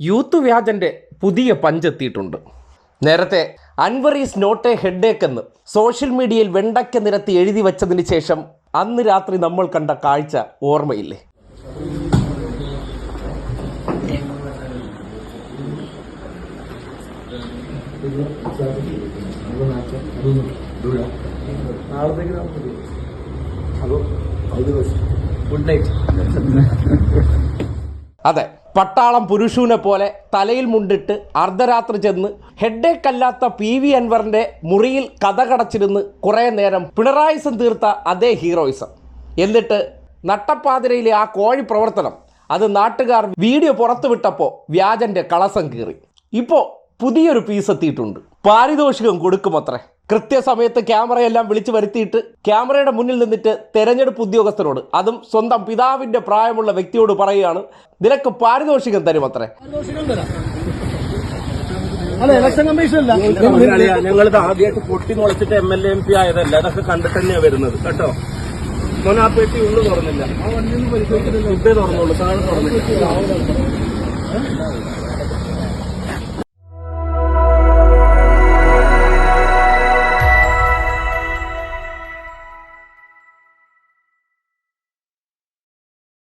Youth വ്യാജന്റെ പുതിയ പഞ്ചെത്തിയിട്ടുണ്ട്. നേരത്തെ Anvar is not a headache എന്ന് സോഷ്യൽ മീഡിയയിൽ വെണ്ടയ്ക്ക നിരത്തി എഴുതി വച്ചതിന് ശേഷം അന്ന് രാത്രി നമ്മൾ കണ്ട കാഴ്ച ഓർമ്മയില്ലേ? അതെ. പട്ടാളം പുരുഷൂനെ പോലെ തലയിൽ മുണ്ടിട്ട് അർദ്ധരാത്രി ചെന്ന് ഹെഡേക്കല്ലാത്ത പി വി അൻവറിന്റെ മുറിയിൽ കഥകടച്ചിരുന്ന് കുറേ നേരം പിണറായിസം തീർത്ത അതേ ഹീറോയിസം. എന്നിട്ട് നട്ടപ്പാതിരയിലെ ആ കോഴി പ്രവർത്തനം അത് നാട്ടുകാർ വീഡിയോ പുറത്തുവിട്ടപ്പോൾ വ്യാജന്റെ കളസം കീറി. ഇപ്പോൾ പുതിയൊരു പീസ് എത്തിയിട്ടുണ്ട്. പാരിതോഷികം കൊടുക്കുമത്രേ. കൃത്യസമയത്ത് ക്യാമറയെല്ലാം വിളിച്ചു വരുത്തിയിട്ട് ക്യാമറയുടെ മുന്നിൽ നിന്നിട്ട് തെരഞ്ഞെടുപ്പ് ഉദ്യോഗസ്ഥരോട് അതും സ്വന്തം പിതാവിന്റെ പ്രായമുള്ള വ്യക്തിയോട് പറയുകയാണ് നിനക്ക് പാരിതോഷികം തരും അല്ല ഇലക്ഷൻ കമ്മീഷൻ അല്ല. ഞങ്ങളിത് ആദ്യമായിട്ട് പൊട്ടി മുളച്ചിട്ട് M L A M P ആയതല്ല. അതൊക്കെ കണ്ടിട്ട് തന്നെയാ വരുന്നത് കേട്ടോ? മോനെ ആ പെട്ടി ഉള്ളു തുറന്നില്ല തുറന്നുള്ളൂ താഴെ തുറന്നില്ല.